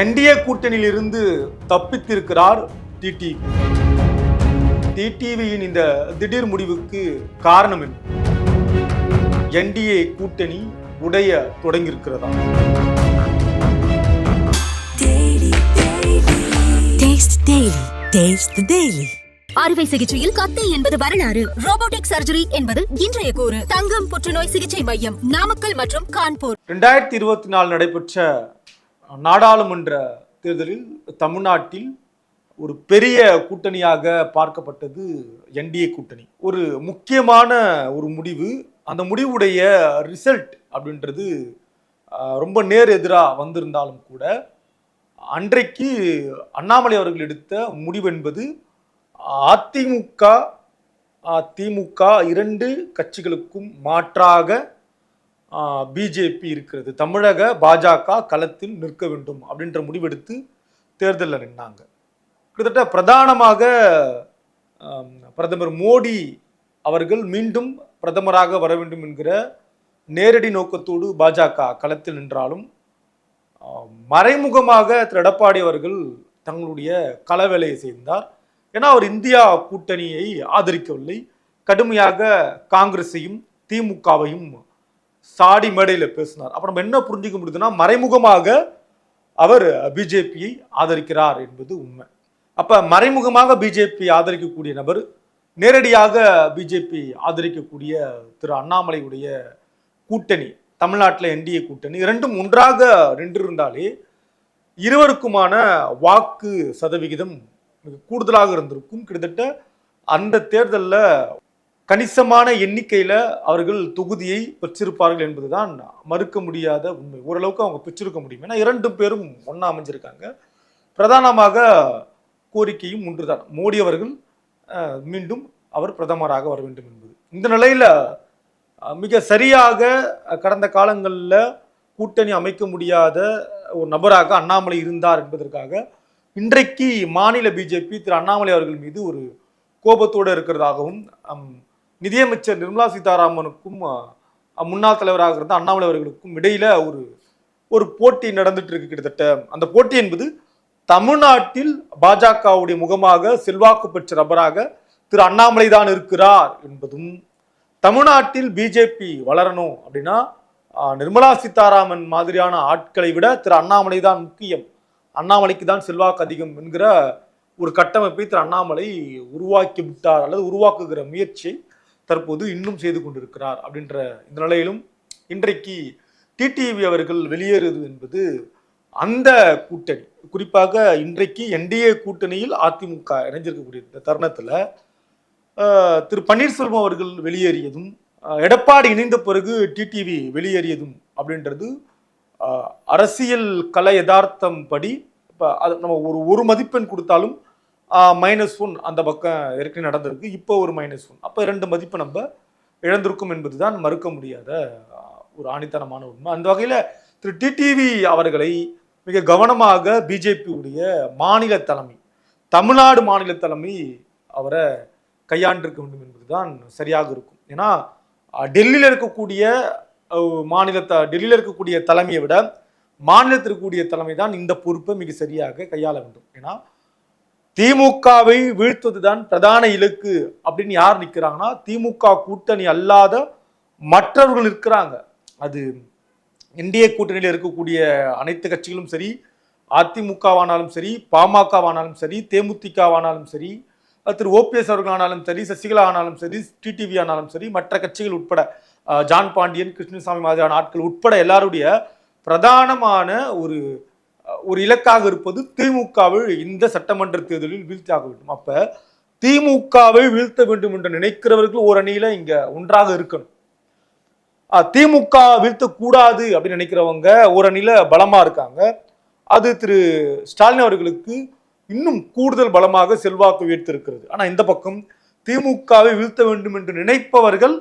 NDA கூட்டணியில் இருந்து தப்பித்திருக்கிறார் TTV. டிடிவியின் இந்த திடீர் முடிவுக்கு காரணம் என்ன? என்டிஏ கூட்டணி உடைய தொடங்கியிருக்கிறதா? Taste Daily. Taste the Daily. அறுவை சிகிச்சையில் கத்தி என்பது வரலாறு. ரோபோட்டிக் சர்ஜரி என்பது இன்றைய கூறு. தங்கம் புற்றுநோய் சிகிச்சை மையம் நாமக்கல் மற்றும் கான்பூர். ரெண்டாயிரத்தி இருபத்தி நாலு நடைபெற்ற நாடாளுமன்ற தேர்தலில் தமிழ்நாட்டில் ஒரு பெரிய கூட்டணியாக பார்க்கப்பட்டது என்டிஏ கூட்டணி. ஒரு முக்கியமான ஒரு முடிவு. அந்த முடிவுடைய ரிசல்ட் அப்படின்றது ரொம்ப நேர் எதிராக வந்திருந்தாலும் கூட அன்றைக்கு அண்ணாமலை அவர்கள் எடுத்த முடிவு என்பது அதிமுக திமுக இரண்டு கட்சிகளுக்கும் மாற்றாக பிஜேபி இருக்கிறது. தமிழக பாஜக களத்தில் நிற்க வேண்டும் அப்படின்ற முடிவெடுத்து தேர்தலில் நின்னாங்க. கிட்டத்தட்ட பிரதானமாக பிரதமர் மோடி அவர்கள் மீண்டும் பிரதமராக வர வேண்டும் என்கிற நேரடி நோக்கத்தோடு பாஜக களத்தில் நின்றாலும் மறைமுகமாக திரு எடப்பாடி அவர்கள் தங்களுடைய களவேலையை செய்தார். ஏன்னா அவர் இந்தியா கூட்டணியை ஆதரிக்கவில்லை. கடுமையாக காங்கிரஸையும் திமுகவையும் சாடி மேடையில் பேசினார். அப்போ நம்ம என்ன புரிஞ்சுக்க முடியுதுன்னா மறைமுகமாக அவர் பிஜேபியை ஆதரிக்கிறார் என்பது உண்மை. அப்போ மறைமுகமாக பிஜேபி ஆதரிக்கக்கூடிய நபர் நேரடியாக பிஜேபி ஆதரிக்கக்கூடிய திரு அண்ணாமலையுடைய கூட்டணி தமிழ்நாட்டில் என்டிஏ கூட்டணி இரண்டும் ஒன்றாக நின்றிருந்தாலே இருவருக்குமான வாக்கு சதவிகிதம் மிக கூடுதலாக இருந்திருக்கும். கிட்டத்தட்ட அந்த தேர்தலில் கணிசமான எண்ணிக்கையில் அவர்கள் தொகுதியை பெற்றிருப்பார்கள் என்பதுதான் மறுக்க முடியாத உண்மை. ஓரளவுக்கு அவங்க பெற்றிருக்க முடியும். ஏன்னா இரண்டு பேரும் ஒன்றா அமைஞ்சிருக்காங்க. பிரதானமாக கோரிக்கையும் ஒன்றுதான். மோடி அவர்கள் மீண்டும் அவர் பிரதமராக வர வேண்டும் என்பது. இந்த நிலையில் மிக சரியாக கடந்த காலங்களில் கூட்டணி அமைக்க முடியாத ஒரு நபராக அண்ணாமலை இருந்தார் என்பதற்காக இன்றைக்கு மாநில பிஜேபி திரு அண்ணாமலை அவர்கள் மீது ஒரு கோபத்தோடு இருக்கிறதாகவும் நிதியமைச்சர் நிர்மலா சீதாராமனுக்கும் முன்னாள் தலைவராக இருந்த அண்ணாமலை அவர்களுக்கும் இடையில ஒரு ஒரு போட்டி நடந்துட்டு இருக்கு கிட்டத்தட்ட. அந்த போட்டி என்பது தமிழ்நாட்டில் பாஜகவுடைய முகமாக செல்வாக்கு பெற்ற நபராக திரு அண்ணாமலை தான் இருக்கிறார் என்பதும் தமிழ்நாட்டில் பிஜேபி வளரணும் அப்படின்னா நிர்மலா சீதாராமன் மாதிரியான ஆட்களை விட திரு அண்ணாமலை தான் முக்கியம். அண்ணாமலைக்கு தான் செல்வாக்கு அதிகம் என்கிற ஒரு கட்டமைப்பை திரு அண்ணாமலை உருவாக்கி விட்டார் அல்லது உருவாக்குகிற முயற்சியை தற்போது இன்னும் செய்து கொண்டிருக்கிறார் அப்படின்ற இந்த நிலையிலும் இன்றைக்கு டிடிவி அவர்கள் வெளியேறுவது என்பது அந்த கூட்டணி. குறிப்பாக இன்றைக்கு என்டிஏ கூட்டணியில் அதிமுக இணைஞ்சிருக்கக்கூடிய இந்த தருணத்தில் திரு பன்னீர்செல்வம் அவர்கள் வெளியேறியதும் எடப்பாடி இணைந்த பிறகு டிடிவி வெளியேறியதும் அப்படின்றது அரசியல் கலை யதார்த்தம் படி இப்போ அது நம்ம ஒரு ஒரு மதிப்பெண் கொடுத்தாலும் மைனஸ் ஒன் அந்த பக்கம் ஏற்கனவே நடந்திருக்கு. இப்போ ஒரு மைனஸ் ஒன் அப்போ ரெண்டு மதிப்பு நம்ம இழந்திருக்கும் என்பதுதான் மறுக்க முடியாத ஒரு ஆணித்தனமான உண்மை. அந்த வகையில் திரு டிடிவி அவர்களை மிக கவனமாக பிஜேபியுடைய மாநில தலைமை தமிழ்நாடு மாநில தலைமை அவரை கையாண்டிருக்க வேண்டும் என்பதுதான் சரியாக இருக்கும். ஏன்னா டெல்லியில் இருக்கக்கூடிய மாநில த டெல்லியில் இருக்கக்கூடிய தலைமையை விட மாநிலத்திற்குரிய தலைமை தான் இந்த பொறுப்பை மிக சரியாக கையாள வேண்டும். ஏன்னா திமுகவை வீழ்த்துவதுதான் பிரதான இலக்கு அப்படின்னு யார் நிற்கிறாங்கன்னா திமுக கூட்டணி அல்லாத மற்றவர்கள் இருக்கிறாங்க அது இந்திய கூட்டணியில் இருக்கக்கூடிய அனைத்து கட்சிகளும் சரி அதிமுகவானாலும் சரி பாமகவானாலும் சரி தேமுதிகவானாலும் சரி திரு ஓபிஎஸ் அவர்கள் ஆனாலும் சரி சசிகலா ஆனாலும் சரி டிடிவி ஆனாலும் சரி மற்ற கட்சிகள் உட்பட ஜான் பாண்டியன் கிருஷ்ணசாமி மாதிரியான ஆட்கள் உட்பட எல்லாருடைய பிரதானமான ஒரு ஒரு இலக்காக இருப்பது திமுகவை இந்த சட்டமன்ற தேர்தலில் வீழ்த்தியாக வேண்டும். அப்ப திமுகவை வீழ்த்த வேண்டும் என்று நினைக்கிறவர்கள் ஒரு அணியில இங்க ஒன்றாக இருக்கணும். திமுக வீழ்த்தக்கூடாது அப்படின்னு நினைக்கிறவங்க ஒரு அணியில பலமா இருக்காங்க. அது திரு ஸ்டாலின் அவர்களுக்கு இன்னும் கூடுதல் பலமாக செல்வாக்கு உயர்த்திருக்கிறது. ஆனா இந்த பக்கம் திமுகவை வீழ்த்த வேண்டும் என்று நினைப்பவர்கள்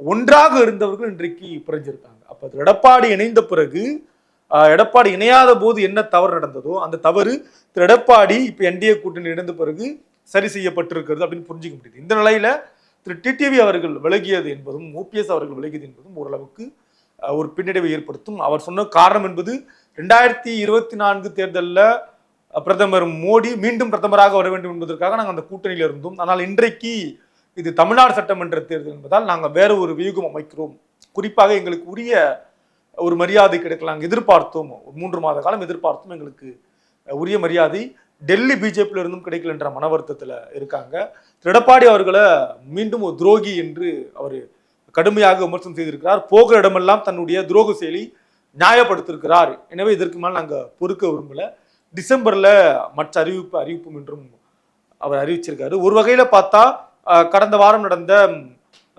ஒன்றாக இருந்தவர்கள் இன்றைக்கு பிரிஞ்சிருக்காங்க அப்ப எடப்பாடி இணைந்த பிறகு எடப்பாடி இணையாத போது என்ன தவறு நடந்ததோ அந்த தவறு திரு எடப்பாடி இப்ப என்டிஏ கூட்டணி இணைந்த பிறகு சரி செய்யப்பட்டிருக்கிறது அப்படின்னு புரிஞ்சுக்க முடியுது. இந்த நிலையில திரு டிடிவி அவர்கள் விலகியது என்பதும் ஓபிஎஸ் அவர்கள் விலகியது என்பதும் ஓரளவுக்கு ஒரு பின்னடைவை ஏற்படுத்தும். அவர் சொன்ன காரணம் என்பது ரெண்டாயிரத்தி இருபத்தி நான்கு தேர்தலில் பிரதமர் மோடி மீண்டும் பிரதமராக வர வேண்டும் என்பதற்காக நாங்கள் அந்த கூட்டணியில் இருந்தோம். ஆனால் இன்றைக்கு இது தமிழ்நாடு சட்டமன்ற தேர்தல் என்பதால் நாங்கள் வேற ஒரு வியூகம் அமைக்கிறோம். குறிப்பாக எங்களுக்கு உரிய ஒரு மரியாதை கிடைக்கலாம் எதிர்பார்த்தோம். மூன்று மாத காலம் எதிர்பார்த்தும் எங்களுக்கு உரிய மரியாதை. டெல்லி பிஜேபியில இருந்தும் கிடைக்கல என்ற மன வருத்தத்தில் இருக்காங்க. எடப்பாடி அவர்களை மீண்டும் ஒரு துரோகி என்று அவர் கடுமையாக விமர்சனம் செய்திருக்கிறார். போகிற இடமெல்லாம் தன்னுடைய துரோக செயலி நியாயப்படுத்திருக்கிறார் எனவே இதற்கு மேல் நாங்கள் பொறுக்க விரும்பல. டிசம்பர்ல மற்ற அறிவிப்பு அறிவிப்பும் என்றும் அவர் அறிவிச்சிருக்காரு. ஒரு வகையில் பார்த்தா கடந்த வாரம் நடந்த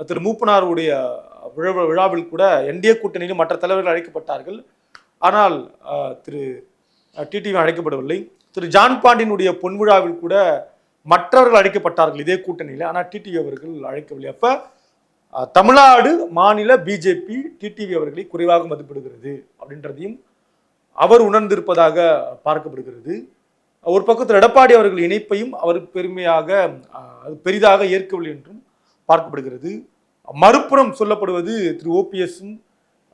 திரு மூப்பனாருடைய விழாவில் கூட என்டிஏ கூட்டணியிலும் மற்ற தலைவர்கள் அழைக்கப்பட்டார்கள். ஆனால் திரு டிடிவி அழைக்கப்படவில்லை. திரு ஜான் பாண்டியனுடைய பொன் விழாவில் கூட மற்றவர்கள் அழைக்கப்பட்டார்கள் இதே கூட்டணியில். ஆனால் டிடிவி அவர்கள் அழைக்கவில்லை. அப்போ தமிழ்நாடு மாநில பிஜேபி டிடிவி அவர்களை குறைவாக மதிப்பிடுகிறது அப்படின்றதையும் அவர் உணர்ந்திருப்பதாக பார்க்கப்படுகிறது. ஒரு பக்கத்தில் எடப்பாடி அவர்கள் இணைப்பையும் அவர் பெருமையாக அது பெரிதாக ஏற்கவில்லை என்றும் பார்க்கப்படுகிறது. மறுபுறம் சொல்லப்படுவது திரு ஓபிஎஸும்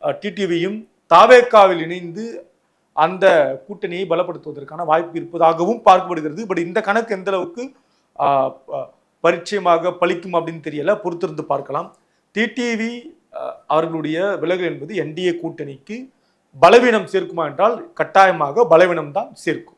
டிடிவியும் தாவேக்காவில் இணைந்து அந்த கூட்டணியை பலப்படுத்துவதற்கான வாய்ப்பு இருப்பதாகவும் பார்க்கப்படுகிறது. பட் இந்த கணக்கு எந்த அளவுக்கு ப- பரிச்சயமாக பலிக்கும் அப்படின்னு தெரியல. பொறுத்திருந்து பார்க்கலாம். டிடிவி அவர்களுடைய விலகல் என்பது என்டிஏ கூட்டணிக்கு பலவீனம் சேர்க்குமா என்றால் கட்டாயமாக பலவீனம் தான் சேர்க்கும்.